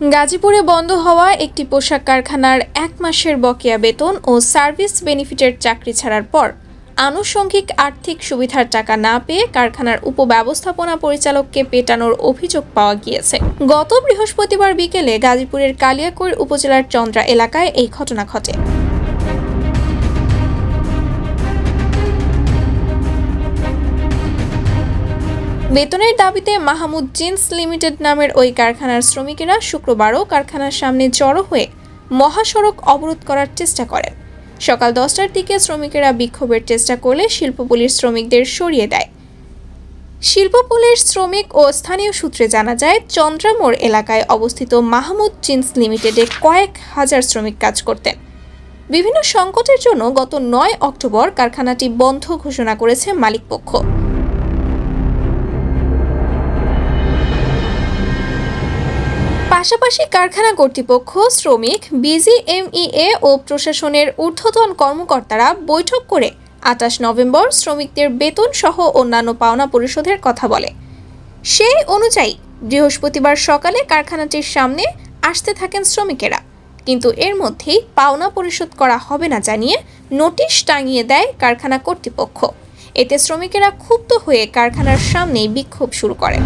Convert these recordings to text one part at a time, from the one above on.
গাজীপুরে বন্ধ হওয়া একটি পোশাক কারখানার এক মাসের বকেয়া বেতন ও সার্ভিস বেনিফিটের চাকরি ছাড়ার পর আনুষঙ্গিক আর্থিক সুবিধার টাকা না পেয়ে কারখানার উপব্যবস্থাপনা পরিচালককে পেটানোর অভিযোগ পাওয়া গিয়েছে। গত বৃহস্পতিবার বিকেলে গাজীপুরের কালিয়াকৈর উপজেলার চন্দ্রা এলাকায় এই ঘটনা ঘটে। বেতনের দাবিতে মাহমুদ জিন্স লিমিটেড নামের ওই কারখানার শ্রমিকেরা শুক্রবারও কারখানার সামনে জড়ো হয়ে মহাসড়ক অবরোধ করার চেষ্টা করেন। সকাল দশটার দিকে শ্রমিকেরা বিক্ষোভের চেষ্টা করলে শিল্পপল্লীর শ্রমিকদের সরিয়ে দেয়। শিল্পপল্লীর শ্রমিক ও স্থানীয় সূত্রে জানা যায়, চন্দ্রামোড় এলাকায় অবস্থিত মাহমুদ জিন্স লিমিটেডে কয়েক হাজার শ্রমিক কাজ করতেন। বিভিন্ন সংকটের জন্য গত নয় অক্টোবর কারখানাটি বন্ধ ঘোষণা করেছে মালিকপক্ষ। পাশাপাশি কারখানা কর্তৃপক্ষ, শ্রমিক, বিজিএমইএ ও প্রশাসনের ঊর্ধ্বতন কর্মকর্তারা বৈঠক করে আঠাশ নভেম্বর শ্রমিকদের বেতন সহ অন্যান্য পাওনা পরিশোধের কথা বলে। সেই অনুযায়ী বৃহস্পতিবার সকালে কারখানাটির সামনে আসতে থাকেন শ্রমিকেরা। কিন্তু এর মধ্যেই পাওনা পরিশোধ করা হবে না জানিয়ে নোটিশ টাঙিয়ে দেয় কারখানা কর্তৃপক্ষ। এতে শ্রমিকেরা ক্ষুব্ধ হয়ে কারখানার সামনেই বিক্ষোভ শুরু করে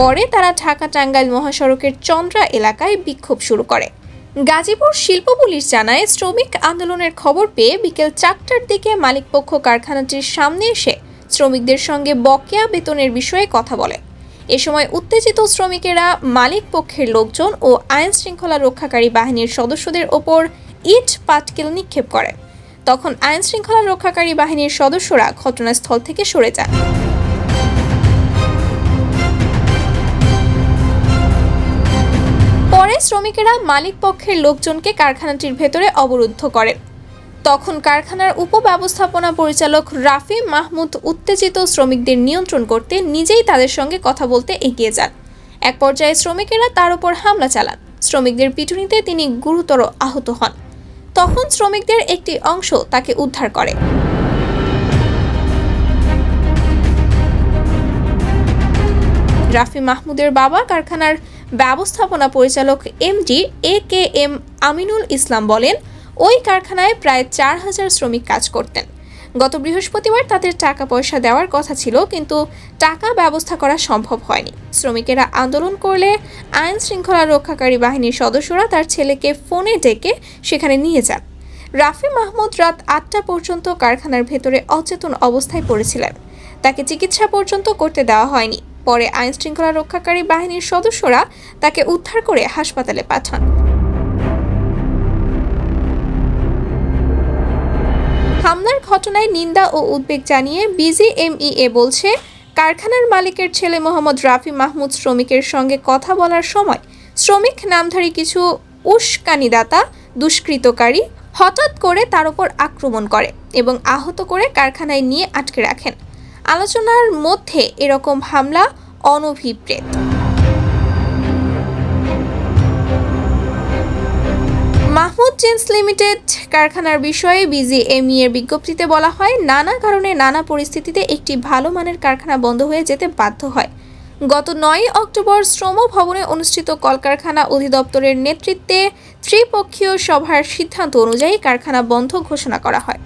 পরে তারা ঢাকা টাঙ্গাইল মহাসড়কের চন্দ্রা এলাকায় বিক্ষোভ শুরু করে। গাজীপুর শিল্প পুলিশ জানায়, শ্রমিক আন্দোলনের খবর পেয়ে বিকেল চারটার দিকে মালিকপক্ষ কারখানাটির সামনে এসে শ্রমিকদের সঙ্গে বকেয়া বেতনের বিষয়ে কথা বলে। এ সময় উত্তেজিত শ্রমিকেরা মালিক পক্ষের লোকজন ও আইন শৃঙ্খলা রক্ষাকারী বাহিনীর সদস্যদের ওপর ইট পাটকেল নিক্ষেপ করে। তখন আইন শৃঙ্খলা রক্ষাকারী বাহিনীর সদস্যরা ঘটনাস্থল থেকে সরে যান শ্রমিকেরা মালিক পক্ষের লোকজনকে কারখানাটির ভেতরে অবরুদ্ধ করেন। তখন কারখানার উপব্যবস্থাপনা পরিচালক রাফি মাহমুদ উত্তেজিত শ্রমিকদের নিয়ন্ত্রণ করতে নিজেই তাদের সঙ্গে কথা বলতে এগিয়ে যান। এক পর্যায়ে শ্রমিকেরা তার উপর হামলা চালান। শ্রমিকদের পিটুনিতে তিনি গুরুতর আহত হন। তখন শ্রমিকদের একটি অংশ তাকে উদ্ধার করে। রাফি মাহমুদের বাবা কারখানার ব্যবস্থাপনা পরিচালক MD A K M Aminul Islam বলেন, ওই কারখানায় প্রায় চার হাজার শ্রমিক কাজ করতেন। গত বৃহস্পতিবার তাদের টাকা পয়সা দেওয়ার কথা ছিল, কিন্তু টাকা ব্যবস্থা করা সম্ভব হয়নি। শ্রমিকেরা আন্দোলন করলে আইন শৃঙ্খলা রক্ষাকারী বাহিনীর সদস্যরা তার ছেলেকে ফোনে ডেকে সেখানে নিয়ে যান। রাফি মাহমুদ রাত আটটা পর্যন্ত কারখানার ভেতরে অচেতন অবস্থায় পড়েছিলেন। তাকে চিকিৎসা পর্যন্ত করতে দেওয়া হয়নি। পরে আইন শৃঙ্খলা রক্ষাকারী বাহিনীর সদস্যরা তাকে উদ্ধার করে হাসপাতালে পাঠান। হামলার ঘটনায় নিন্দা ও উদ্বেগ জানিয়ে বিজিএমইএ বলছে, কারখানার মালিকের ছেলে মোহাম্মদ রাফি মাহমুদ শ্রমিকের সঙ্গে কথা বলার সময় শ্রমিক নামধারী কিছু উস্কানিদাতা, দুষ্কৃতকারী হঠাৎ করে তার উপর আক্রমণ করে এবং আহত করে কারখানায় নিয়ে আটকে রাখেন। আলোচনার মধ্যে এরকম হামলা অনভিপ্রেত। মাহমুদ জেন্স লিমিটেড কারখানার বিষয়ে বিজিএমই এর বিজ্ঞপ্তিতে বলা হয়, নানা কারণে নানা পরিস্থিতিতে একটি ভালো মানের কারখানা বন্ধ হয়ে যেতে বাধ্য হয়। গত নয় অক্টোবর শ্রম ভবনে অনুষ্ঠিত কলকারখানা অধিদপ্তরের নেতৃত্বে ত্রিপক্ষীয় সভার সিদ্ধান্ত অনুযায়ী কারখানা বন্ধ ঘোষণা করা হয়।